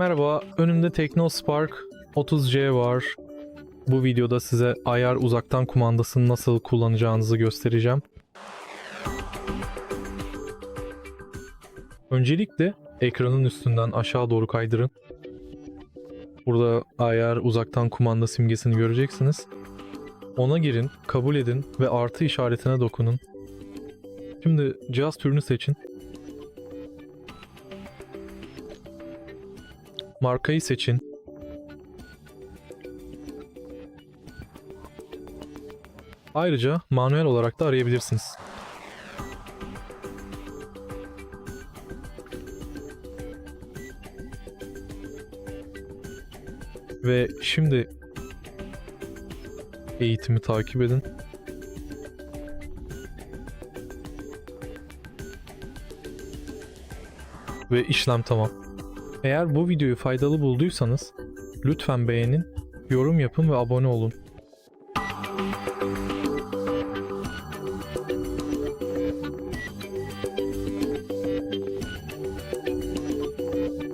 Merhaba, önümde TeknoSpark 30C var. Bu videoda size ayar uzaktan kumandasını nasıl kullanacağınızı göstereceğim. Öncelikle ekranın üstünden aşağı doğru kaydırın. Burada ayar uzaktan kumanda simgesini göreceksiniz. Ona girin, kabul edin ve artı işaretine dokunun. Şimdi cihaz türünü seçin. Markayı seçin. Ayrıca manuel olarak da arayabilirsiniz. Ve şimdi eğitimi takip edin. Ve işlem tamam. Eğer bu videoyu faydalı bulduysanız lütfen beğenin, yorum yapın ve abone olun.